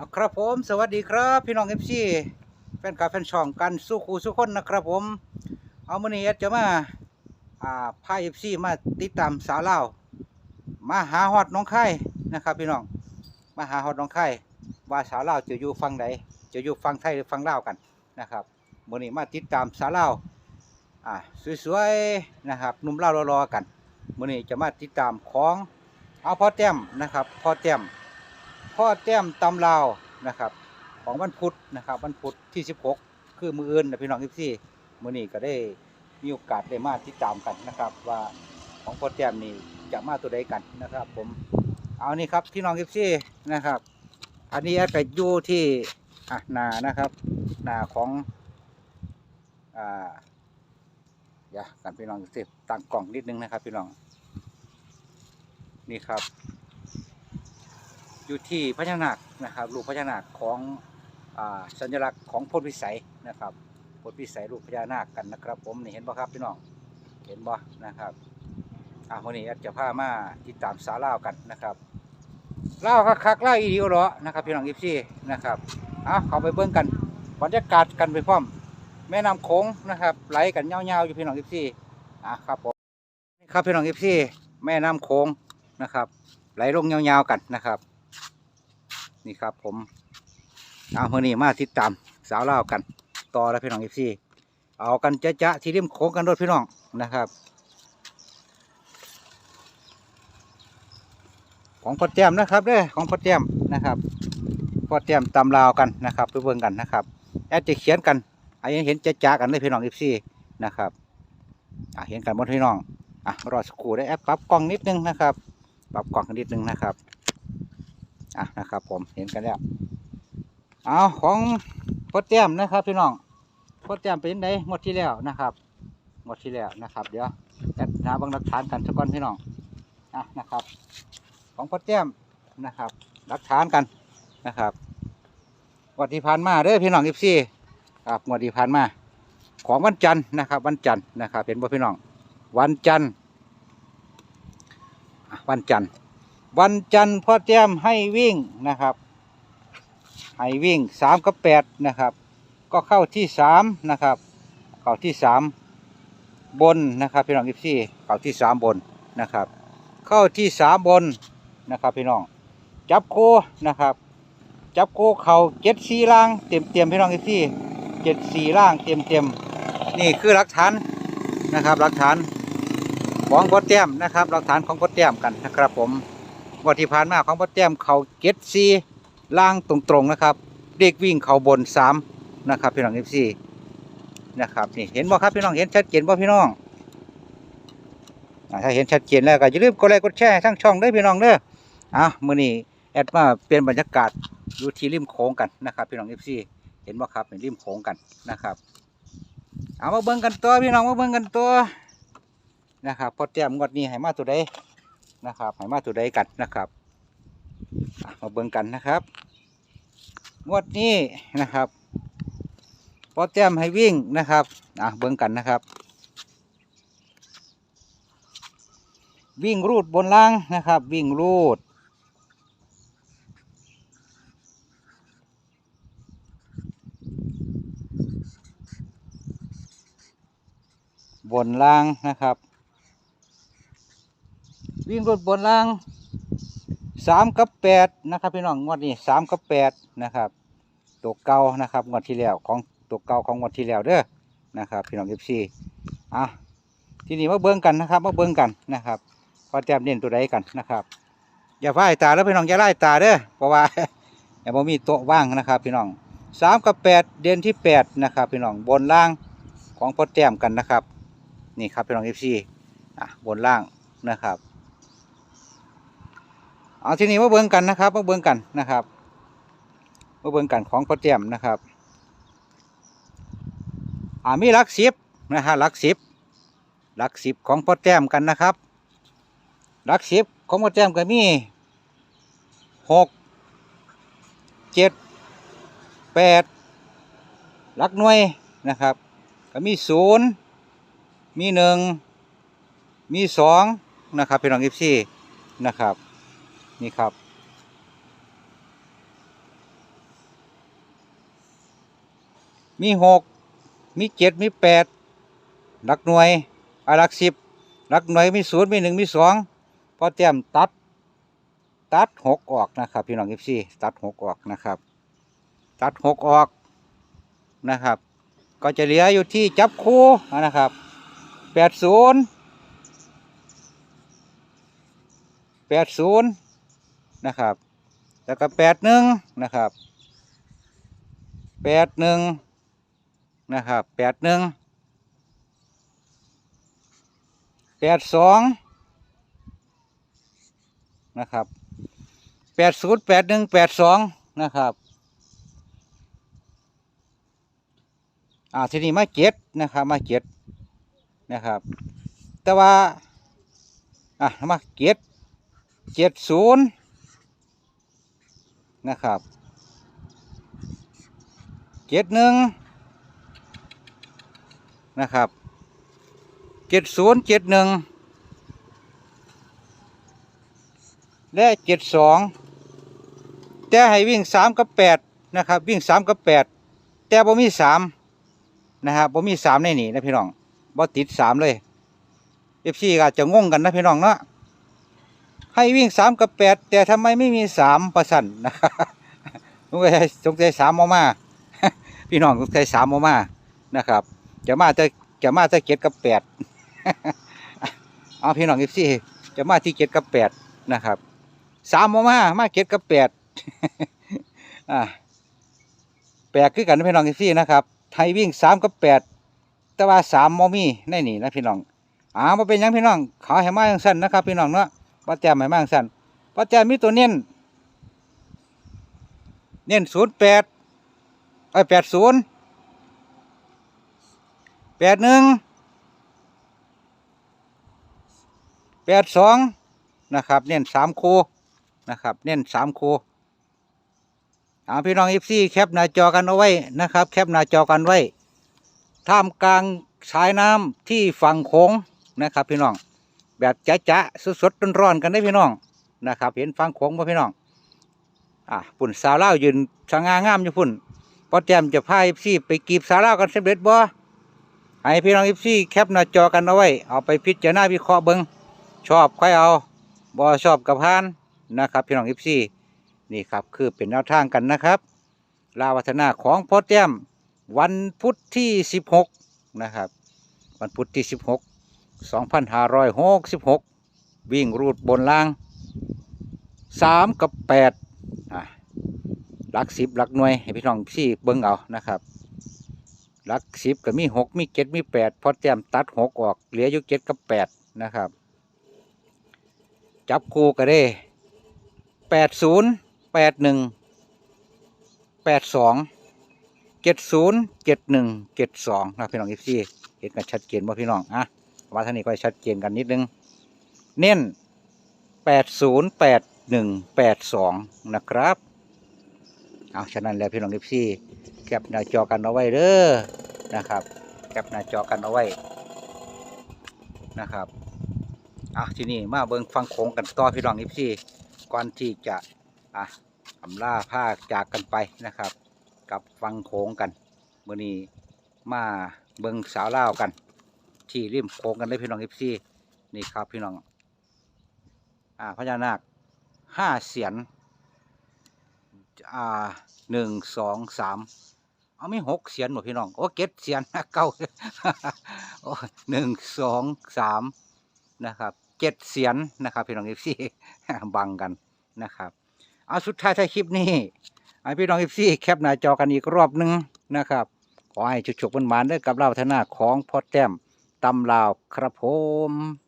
อะครับผมสวัสดีครับ พี่น้องเอฟซีแฟนคลับแฟนช่องกันสู้ครูสู้คนนะครับผม เอามือนี้แอดจะมาอ่าพาเอฟซีมาติดตามสาวเล่ามาหาฮอดน้องไข่นะครับ พี่น้องมาหาฮอดน้องไข่ว่าสาวเล่าจะอยู่ฝั่งไหนจะอยู่ฝั่งไทยหรือฝั่งลากันนะครับมื่อนี้มาติดตามสาวเล่าอ่าสวยๆนะครับนุ่มเล่ารอๆกันมื่อนี้จะมาติดตามของเอาพ่อแต้มนะครับพ่อแต้ม พ่อแต้มตำลาวนะครับ ของวันพุธนะครับวันพุธที่ 16 คือมืออื่นนะพี่น้องทุกที่มือนี้ก็ได้มีโอกาสได้มาติดตามกันนะครับ ว่าของพ่อแต้มนี่จะมาตัวใดกันนะครับ ผมเอานี่ครับพี่น้องทุกที่นะครับ อันนี้แอดก็อยู่ที่อะนานะครับนาของอ่าอย่ากันพี่น้องทุกที่ตั้งกล่องนิดนึงนะครับ พี่น้องนี่ครับ อยู่ที่พญานาคนะครับรูปพญานาคของอสัญลักษณ์ของพธิวิสัยนะครับพธิวิสัยรูปพญานาคกันนะครับ ผมนี่เห็นบ่ครับพี่น้องเห็นบ่นะครับอ่าวันนี้อาจจะพามาติดตามสาเล่ากันนะครับเล่าคักๆเล่าอีดีโอเหรอนะครับพี่น้องอีซี่นะครับเอาเขาไปเบิ่งกันบรรยากาศกันไปพร้อมแม่น้ำโขงนะครับ ไหลกันยาวๆอยู่พี่น้องอีซี่อะครับผมครับพี่น้องอีซี่แม่น้ำโขงนะครับ ไหลลงยาวๆกันนะครับ นี่ครับผมเอาเมื่อนี้มาติดตามสาวเล่ากัน ต่อแล้วพี่น้องอีซี่เอากันจะจะๆที่ริมโค้งกันรถพี่น้องนะครับ ของพ่อแต้มนะครับเด้อของพ่อแต้มนะครับพ่อแต้มตำลาวกันนะครับไปเบิ่งกันนะครับแอดจะเขียนกันอันนี้เห็นจะจะๆกันเลยพี่น้องอีซี่นะครับเห็นกันหมดพี่น้องอะรอสักครู่ได้แอปปรับกล้องนิดนึงนะครับ ปรับกล้องนิดนึงนะครับ อะนะครับ ผมเห็นกันแล้วเอาของพ่อแต้มนะครับพี่น้องพ่อแต้มเป็นไงงวดที่แล้วนะครับงวดที่แล้วนะครับ เดี๋ยวแอดหาบางหลักฐานกันสักก่อนพี่น้องอะนะครับ ของพ่อแต้มนะครับหลักฐานกันนะครับงวดที่ผ่านมาเด้อพี่น้องอีซี่ครับงวดที่ผ่านมา ของวันจันทร์นะครับ วันจันทร์นะครับเป็นบ่พี่น้อง วันจันทร์วันจันทร์ วันจันทร์พ่อแต้มให้วิ่งนะครับ ให้วิ่งสามกับแปดนะครับ ก็เข้าที่สามนะครับ เข้าที่สามบนนะครับพี่น้องอีซี่เข้าที่สามบนนะครับ เข้าที่สามบนนะครับพี่น้อง จับโคนะครับ จับโคเข่าเจ็ดสี่ล่างเต็มเต็มพี่น้องอีซี่เจ็ดสี่ล่างเต็มเต็มนี่คือหลักฐานนะครับหลักฐานของพ่อแต้มนะครับหลักฐานของพ่อแต้มกันนะครับผม วันที่ผ่านมาของพ่อแต้มเขาเก็ตซีล่างตรงๆนะครับ เด็กวิ่งเขาบนสามนะครับพี่น้องเอฟซีนะครับนี่เห็นบ่ครับพี่น้องเห็นชัดเจนบ่พี่น้องถ้าเห็นชัดเจนแล้วก็อย่าลืมกดไลค์กดแชร์ทั้งช่องเด้พี่น้องเด้ออะมื้อนี้แอดมาเปลี่ยนบรรยากาศอยู่ที่ริมโขงกันนะครับ พี่น้องเอฟซีเห็นบ่ครับเป็นริมโขงกันนะครับ เอามาเบิ่งกันตัวพี่น้องมาเบิ่งกันตัวนะครับพอแต้มงวดนี้ให้มาตัวใด นะครับให้มาตัวใดกันนะครับมาเบิ่งกันนะครับงวดนี้นะครับพอแต้มให้วิ่งนะครับอะเบิ่งกันนะครับ วิ่งรูดบนล่างนะครับ วิ่งรูดบนล่างนะครับ วิ่งรถบนล่างสามกับแปดนะครับพี่น้องงวดนี้สามกับแปดนะครับตัวเก่านะครับงวดที่แล้วของตัวเก่าของงวดที่แล้วเด้อนะครับพี่น้องเอฟซีอะทีนี้มาเบิ้งกันนะครับมาเบิ้งกันนะครับพอแต้มเน้นตัวใดกันนะครับ อย่าพ่ายตาแล้วพี่น้องอย่าไล่ตาเด้อเพราะว่าอย่าบ่มีโต๊ะว่างนะครับพี่น้องสามกับแปดเด่นที่แปดนะครับพี่น้องบนล่างของพอแต้มกันนะครับ นี่ครับพี่น้องเอฟซีอะบนล่างนะครับ เอาทีนี้มาเบิ่งกันนะครับมาเบิ่งกันนะครับมาเบิ่งกันของพ่อแจมนะครับอ่ามีลักสิบนะฮะลักสิบลักสิบของพ่อแจมกันนะครับลักสิบของพ่อแจมก็มีหกเจ็ดแปดลักหน่วยนะครับ ก็มีศูนย์มีหนึ่งมีสองนะครับพี่น้องอีฟซี่นะครับ นี่ครับ มีหกมีเจ็ดมีแปดหลักหน่วยอาหลักสิบหลักหน่วยมีศูนย์มีหนึ่งมีสองพอเตรียมตัดตัดหกออกนะครับ พี่น้องเอฟซีตัดหกออกนะครับ ตัดหกออกนะครับ ก็จะเหลืออยู่ที่จับคู่นะครับแปดศูนย์แปดศูนย์ นะครับ แล้วก็แปดหนึ่งนะครับแปดหนึ่งนะครับแปดหนึ่งแปดสองนะครับแปดศูนย์แปดหนึ่งแปดสองนะครับอ่าทีนี้มาเจ็ดนะครับมาเจ็ดนะครับ แต่ว่าอะมาเจ็ดเจ็ดศูนย์ นะครับเจ็ดหนึ่งนะครับเจ็ดศูนย์เจ็ดหนึ่งและเจ็ดสองแต่ให้วิ่งสามกับแปดนะครับวิ่งสามกับแปดแต่บ่มีสามนะครับบ่มีสามในนี่นะพี่น้องบ่ติดสามเลยเอฟซีก็อาจจะงงกันนะพี่น้องเนาะ ให้วิ่งสามกับแปดแต่ทำไมไม่มีสามประสันนะครับสงสัยสงสัยสามออกมาพี่น้องสงสัยสามออกมานะครับ จะมาจะจะมาจะเจ็ดกับแปดเอาพี่น้องอีซี่จะมาที่เจ็ดกับแปดนะครับสามออกมามาเจ็ดกับแปดอ่าแปลกคือกันนะพี่น้องอีซี่นะครับให้วิ่งสามกับแปดแต่ว่าสามมมีในนี่นะพี่น้องอ่ามาเป็นยังพี่น้องขอให้มาอย่างสั้นนะครับ พี่น้องเนาะ ป้าแจมให้มากสั่นป้าแจมมีตัวเน้น เน้นศูนย์แปดไอ้แปดศูนย์แปดหนึ่งแปดสองนะครับ เน้นสามคูนะครับ เน้นสามคูเอาพี่น้องอีฟซี่แคปหน้าจอกันเอาไว้นะครับ แคปหน้าจอกันไว้ท่ามกลางสายน้ำที่ฝั่งโค้งนะครับ พี่น้อง แบบจะจะสดๆร้อนๆกันได้พี่น้องนะครับ เห็นฟังโขงบ่พี่น้องอะปุ่นสาวเล่ายืนสง่างามอยู่พุ่นพอแจมจะพาเอฟซี่ไปกีบสาวเล่ากันสำเร็จบ่ให้พี่น้องเอฟซี่แคปหน้าจอกันเอาไว้เอาไปพิจารณาวิเคราะห์เบิงชอบใค่อยเอาบ่ชอบกับพานนะครับ พี่น้องเอฟซี่นี่ครับคือเป็นแนวทางกันนะครับ ลาววัฒนาของพอแจมวันพุธที่สิบหกนะครับ วันพุธที่สิบหก 2566 วิ่งรูดบนล่าง 3 กับ8หลักสิบหลักหน่วย ให้พี่น้องพี่เบิ่งเอานะครับหลักสิบก็มี 6 มี 7 มี 8 พอแต้มตัด 6 ออก เหลืออยู่7กับ 8 นะครับ จับคู่ก็ได้ 80 81 82 70 71 72นะพี่น้องพี่เห็นกันชัดเจนว่พี่น้อง อะ ว่าท่านี้ก็ชัดเจนกันนิดนึง เน้นแปดศูนย์แปดหนึ่งแปดสองนะครับ เอาฉะนั้นแล้วพี่น้องทิพซี่แคปหน้าจอกันเอาไว้เด้อนะครับแคปหน้าจอกันเอาไว้นะครับอะทีนี้มาเบิ่งฟังโค้งกันต่อพี่น้องทิพซี่ก่อนที่จะอะอำลาผ้าจากกันไปนะครับ กับฟังโค้งกันเมื่อนี้มาเบิ่งสาวเล่ากัน ที่ริมโค้งกันเลยพี่น้องเอฟซีนี่ครับพี่น้อง อ่าพญานาคห้าเสียนอ่าหนึ่งสองสามเอาไม่หกเสียนหมดพี่น้องโอ้เก็ดเสียนเก้าโอ้หนึ่งสองสามนะครับเจ็ดเสียนนะครับพี่น้องเอฟซีบังกันนะครับเอาสุดท้ายท้ายคลิปนี้ให้พี่น้องเอฟซีแคปหน้าจอกันอีกรอบหนึงนะครับ ขอให้ชุกๆมันๆด้อกับเราธนาของพอแต้ม ตำลาวครับผม